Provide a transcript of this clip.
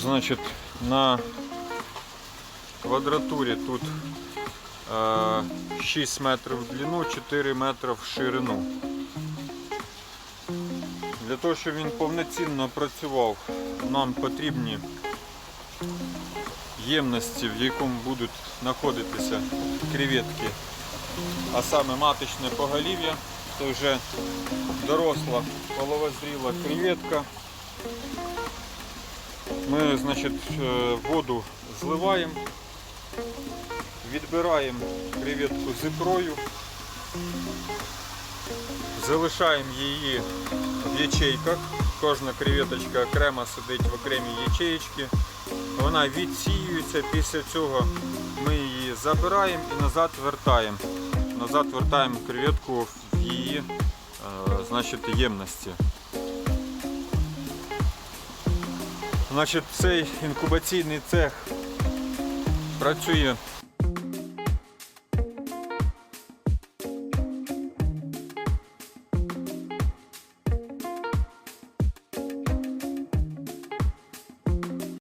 Значить, на квадратурі тут е, 6 метрів в длину, 4 метри в ширину. Для того, щоб він повноцінно працював, нам потрібні ємності, в якому будуть знаходитися креветки, а саме маточне поголів'я, це вже доросла половозріла креветка. Ми, значить, е, воду зливаємо, відбираємо креветку з ікрою, залишаємо її в ячейках. Кожна креветочка окремо сидить в окремій ячеєчці. Вона відсіюється, після цього ми її забираємо і назад вертаємо. Назад вертаємо креветку в її е, значить, ємності. Значить, цей інкубаційний цех працює